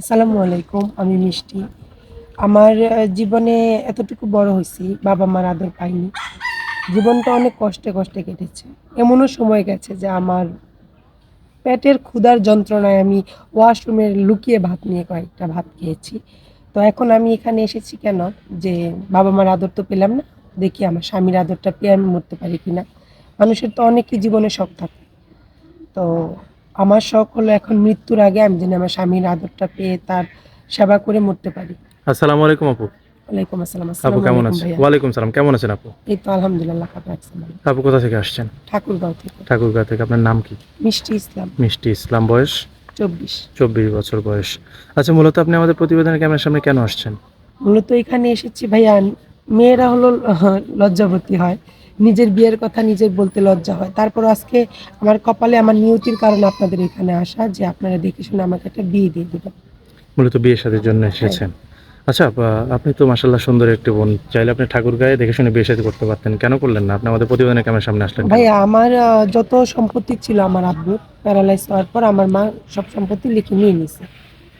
আসসালামু আলাইকুম, আমি মিষ্টি। আমার জীবনে এতটুকু বড় হয়েছি, বাবা মার আদর পাইনি। জীবনটা অনেক কষ্টে কষ্টে কেটেছে। এমনও সময় গেছে যে আমার পেটের ক্ষুধার যন্ত্রণায় আমি ওয়াশরুমে লুকিয়ে ভাত নিয়ে কয়েকটা ভাত খেয়েছি। তো এখন আমি এখানে এসেছি কেন? যে বাবা মার আদর তো পেলাম না, দেখি আমার স্বামীর আদরটা পেয়ে আমি মরতে পারি কিনা। মানুষের তো অনেকই জীবনে শখ থাকে। তো আমার শখ হলো এখন মৃত্যুর আগে আমি যেন আমার স্বামীর আদরটা পেয়ে তার সেবা করে মরতে পারি। আসসালামু আলাইকুম আপু। ওয়ালাইকুম আসসালাম আপু কেমন আছেন। ওয়ালাইকুম সালাম কেমন আছেন আপু? এই তো আলহামদুলিল্লাহ খাবার রাখছেন আপু কোথা থেকে আসছেন? ঠাকুরগাঁও থেকে। ঠাকুরগাঁও থেকে আপনার নাম কি? মিষ্টি ইসলাম। মিষ্টি ইসলাম বয়স? চব্বিশ। চব্বিশ বছর বয়স। আচ্ছা মূলত আপনি আমাদের প্রতিবেদনের ক্যামেরার সামনে কেন আসছেন? মূলত এখানে এসেছি ভাইয়া মেয়েরা হলো আহ, লজ্জাবতী হয়। নিজের বিয়ের কথা নিজের বলতে লজ্জা হয়। তারপর আজকে আমার কপালে আমার নিয়তির কারণে আপনাদের এখানে আসা যে আপনারা দেখে শুনে আমাকে একটা বিয়ে দিয়ে দেবেন। মূলত বিয়ে শাদীর জন্য এসেছেন। আচ্ছা আপনি তো মাসাল্লাহ সুন্দর একটি বোন। চাইলে আপনি ঠাকুর গায়ে দেখে শুনে বিয়ে করতে পারতেন। কেন করলেন না? আপনি আমাদের প্রতিবেদনের ক্যামেরার সামনে আসলেন? ভাইয়া আমার যত সম্পত্তি ছিল আমার আব্বু প্যারালাইজ হওয়ার পর আমার মা সব সম্পত্তি লিখে নিয়ে নিছে।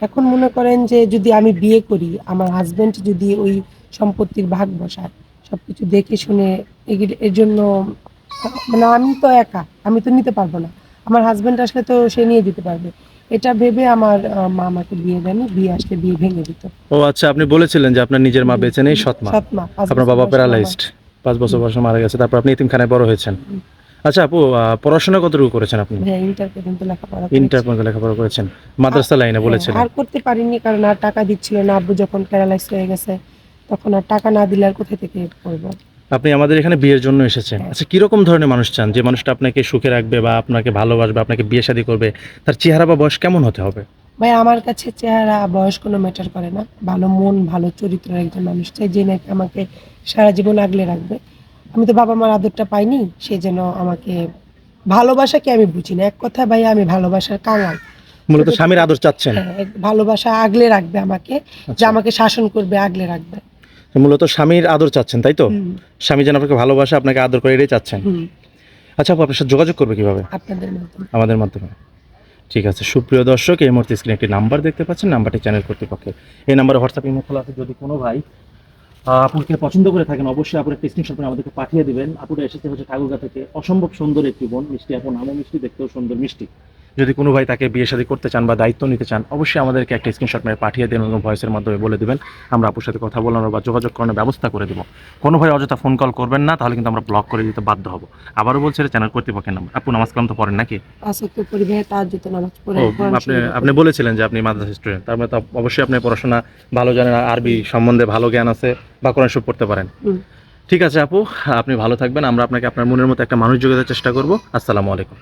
এখন মনে করেন যে যদি আমি বিয়ে করি আমার হাজবেন্ড যদি ওই সম্পত্তির ভাগ বসায় সব কিছু দেখে শুনে এর জন্য মানে আমি তো একা আমি তো নিতে পারব না। আমার হাজবেন্ড আসলে তো সে নিয়ে দিতে পারবে। এটা ভেবে আমার মা আমাকে বিয়ে দেয়নি বিয়ে আসলে বিয়ে ভেঙে দিত। ও আচ্ছা আপনি বলেছিলেন যে আপনার নিজের মা বেঁচে নেই সৎ মা। আপনার বাবা প্যারালাইজড পাঁচ বছর বয়সে মারা গেছে তারপর আপনি ইতিমখানায় বড় হয়েছেন। আচ্ছা আপু পড়াশোনা কতটুকু করেছেন আপনি? হ্যাঁ ইন্টার পর্যন্ত লেখাপড়া ইন্টার পর্যন্ত লেখাপড়া করেছেন। মাদ্রাসা লাইনে হ্যাঁ, বলেছিলেন। আর করতে পারিনি কারণ আর টাকা দিচ্ছিল না। আব্বু যখন প্যারালাইজ হয়ে গেছে তখন আর টাকা না দিলে আর কোথা থেকে করব? আপনি আমাদের এখানে বিয়ের জন্য এসেছেন। হ্যাঁ। আচ্ছা কীরকম ধরনের মানুষ চান? যে মানুষটা আপনাকে সুখে রাখবে বা আপনাকে ভালোবাসবে আপনাকে বিয়ে শাদী করবে তার চেহারা বা বয়স কেমন হতে হবে? ভাই আমার কাছে চেহারা বয়স কোনো ম্যাটার করে না। ভালো মন ভালো চরিত্রের একজন মানুষ চাই যে নাকি আমাকে সারা জীবন আগলে রাখবে। আমি তো বাবা মার আদরটা পাইনি সে যেন আমাকে ভালোবাসাকে আমি বুঝি না। এক কথায় ভাই আমি ভালোবাসার কাঙাল। মূলত স্বামীর আদর চাচ্ছেন। হ্যাঁ, ভালোবাসা আগলে রাখবে আমাকে যে আচ্ছা। আমাকে শাসন করবে আগলে রাখবে। মূলত স্বামীর আদর চাচ্ছেন তাই তো? স্বামী যেন আপনাকে ভালোবাসে আপনাকে আদর করে এটাই চাচ্ছেন। আচ্ছা আপু আপনার সাথে যোগাযোগ করবে কীভাবে? আপনাদের আমাদের মাধ্যমে। ঠিক আছে সুপ্রিয় দর্শক এই মুহূর্তে স্ক্রিনে একটি নাম্বার দেখতে পাচ্ছেন নাম্বারটি চ্যানেল কর্তৃপক্ষের। এই নাম্বারে হোয়াটসঅ্যাপ ইমো খোলা আছে যদি কোনো ভাই আপুকে পছন্দ করে থাকেন অবশ্যই আপুর একটি স্ক্রিনশট করে আমাদেরকে পাঠিয়ে দিবেন। আপুরা এসেছে হচ্ছে ঠাকুরগা থেকে। অসম্ভব সুন্দর একটি বোন মিষ্টি আপু নামও মিষ্টি দেখতেও সুন্দর মিষ্টি। যদি কোনো ভাই তাকে বিয়ে শাদী করতে চান বা দায়িত্ব নিতে চান অবশ্যই আমাদেরকে একটা স্ক্রিনশট মেরে পাঠিয়ে দেন এবং ভয়েসের মাধ্যমে বলে দেবেন। আমরা আপুর সাথে কথা বলানোর বা যোগাযোগ করানোর ব্যবস্থা করে দেবো। কোনো ভাই অযথা ফোন কল করবেন না তাহলে কিন্তু আমরা ব্লক করে দিতে বাধ্য হব। আবারও বলছে এটা চ্যানেল কর্তৃপক্ষের নাম্বার আপু নমাজ কালাম তো পড়েন নাকি? আপনি আপনি বলেছিলেন যে আপনি মাদ্রাসা স্টুডেন্ট তার মানে তো অবশ্যই আপনি পড়াশোনা ভালো জানেন আর আরবি সম্বন্ধে ভালো জ্ঞান আছে বা কোরআন শরীফ পড়তে পারেন। ঠিক আছে আপু আপনি ভালো থাকবেন। আমরা আপনাকে আপনার মনের মতো একটা মানুষ যোগাতে চেষ্টা করব। আসসালামু আলাইকুম।